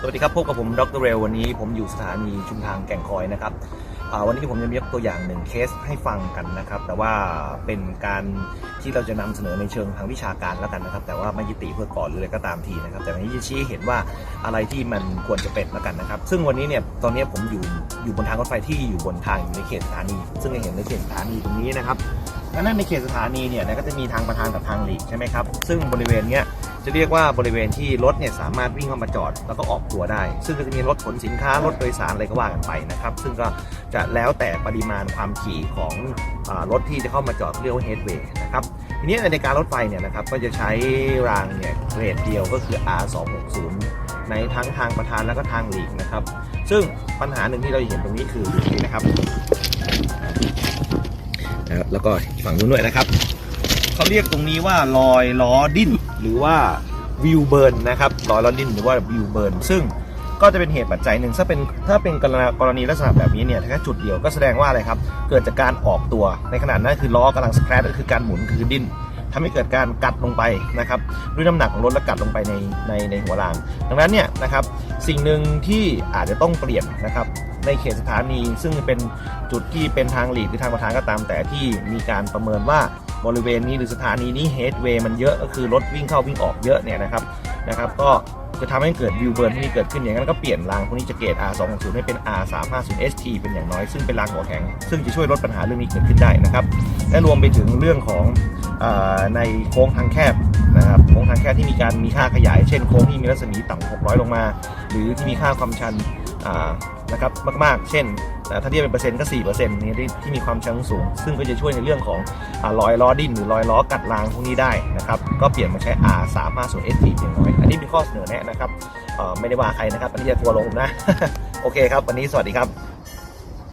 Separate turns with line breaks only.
สวัสดีครับพบกับผมดรเรลวันนี้ผมอยู่สถานีชุมทางแก่งคอยนะครับวันนี้ผมจะมียกตัวอย่างหนึ่งเคสให้ฟังกันนะครับ แต่ว่าเป็นการที่เราจะนำเสนอในเชิงทางวิชาการแล้วกันนะครับ แต่ว่าไม่ยุติเพื่อก่อนหรืออะไรก็ตามทีนะครับ แต่วันนี้จะชี้เห็นว่าอะไรที่มันควรจะเป็นแล้วกันนะครับ ซึ่งวันนี้เนี่ยตอนนี้ผมอยู่อยู่บนทางรถไฟที่อยู่บนทางอยู่ในเขตสถานี ซึ่งจะเห็นในเขตสถานีตรงนี้นะครับดังนั้นในเขตสถานีเนี่ยก็จะมีทางประธานกับทางหลีกใช่ไหมครับซึ่งบริเวณเนี้ย จะเรียกว่าบริเวณที่รถเนี่ยสามารถวิ่งเข้ามาจอดแล้วก็ออกตัวได้ ซึ่งก็จะมีรถขนสินค้ารถโดยสารอะไรก็ว่ากันไปนะครับ ซึ่งก็จะแล้วแต่ปริมาณความถี่ของอรถที่จะเข้ามาจอดเรียกว่าเฮดเวย์นะครับทีนี้ในการรถไฟเนี่ยนะครับก็จะใช้รางเนี่ยเกรดเดียวก็คือ R260 ในทั้งทางประธานแล้วก็ทางหลีกนะครับ ซึ่งปัญหาหนึ่งที่เราเห็นตรงนี้คือนี่นะครับนะครับแล้วก็ฝั่งนู้นด้วยนะครับ เขาเรียกตรงนี้ว่ารอยล้อดิ้น หรือว่าวิวเบิร์นนะครับรอยล้อดิ้นหรือว่าวิวเบิร์นซึ่งก็จะเป็นเหตุปัจจัยหนึ่งถ้าเป็นถ้าเป็นกรณีกรณีลักษณะแบบนี้เนี่ยแค่จุดเดียวก็แสดงว่าอะไรครับ เกิดจากการออกตัวในขณะนั้นคือล้อกำลังสแครตก็คือการหมุนคือดิ้นทำให้เกิดการกัดลงไปนะครับด้วยน้ำหนักของรถและกัดลงไปในในในหัวราง ดังนั้นเนี่ยนะครับสิ่งหนึ่งที่อาจจะต้องเปลี่ยนนะครับในเขตสถานีซึ่งเป็นจุดที่เป็นทางหลีกหรือทางประธานก็ตามแต่ที่มีการประเมินว่า บริเวณนี้หรือสถานีนี้เฮดเวย์มันเยอะก็คือรถวิ่งเข้าวิ่งออกเยอะเนี่ยนะครับนะครับก็จะทำให้เกิดวิวเบิร์นที่นี่เกิดขึ้นอย่างนั้นก็เปลี่ยนรางพวกนี้จะเกรด R260 ให้เป็น R350 ST เป็นอย่างน้อยซึ่งเป็นรางหัวแข็ง ซึ่งจะช่วยลดปัญหาเรื่องนี้เกิดขึ้นได้นะครับและรวมไปถึงเรื่องของอในโค้งทางแคบนะครับโค้งทางแคบที่มีการมีค่าขยาย เช่นโค้งที่มีรัศมีต่ำ600 ลงมา หรือที่มีค่าความชัน นะครับมากๆ เช่นถ้าเทียบเป็นเปอร์เซ็นต์ก็4%เปอร์เซ็นต์นี่ที่มีความชันสูง ซึ่งก็จะช่วยในเรื่องของรอยล้อดิ้นหรือรอยล้อกัดรางพวกนี้ได้นะครับก็เปลี่ยนมาใช้ R350 ST เพียงน้อย อันนี้เป็นข้อเสนอแนะนะครับไม่ได้ว่าใครนะครับอันนี้จะทัวลงผมนะ โอเคครับ วันนี้สวัสดีครับ